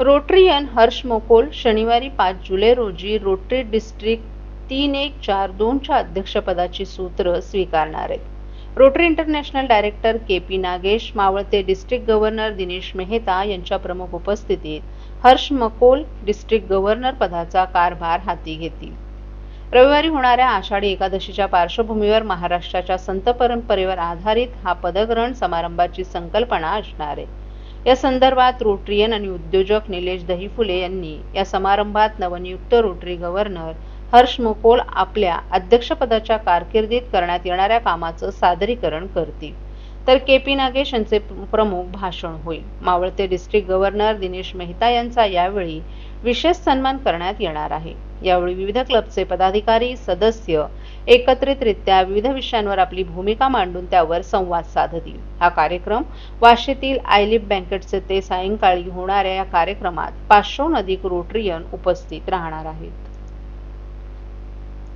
Rotarian Harsh मोकोल शनिवारी पाच जुलै रोजी रोटरी डिस्ट्रिक्ट तीन एक चार दोनच्या अध्यक्षपदाची सूत्र स्वीकारणार आहेत. Rotary international director K P Nagesh मावळते डिस्ट्रिक्ट गव्हर्नर दिनेश मेहता यांच्या प्रमुख उपस्थितीत हर्ष मकोल डिस्ट्रिक्ट गव्हर्नर पदाचा कारभार हाती घेतील. रविवारी होणाऱ्या आषाढी एकादशीच्या पार्श्वभूमीवर महाराष्ट्राच्या संत परंपरेवर आधारित हा पदग्रहण समारंभाची संकल्पना असणार आहे. या संदर्भात रोटरियन आणि उद्योजक निलेश दहीफुले यांनी या समारंभात नवनियुक्त रोटरी गव्हर्नर हर्ष मोकोल आपल्या अध्यक्षपदाच्या कारकिर्दीत करण्यात येणाऱ्या कामाचं सादरीकरण करतील. तर के पी नागेश यांचे प्रमुख भाषण होईल. मावळते डिस्ट्रिक्ट गव्हर्नर दिनेश मेहता यांचा यावेळी विशेष सन्मान करण्यात येणार आहे. यावेळी विविध क्लबचे पदाधिकारी सदस्य एकत्रितरित्या विविध विषयांवर आपली भूमिका मांडून त्यावर संवाद साधतील. हा कार्यक्रम वाशीतील आयलिप बँकेटचे ते सायंकाळी होणाऱ्या या कार्यक्रमात पाचशेहून अधिक रोटरियन उपस्थित राहणार आहेत.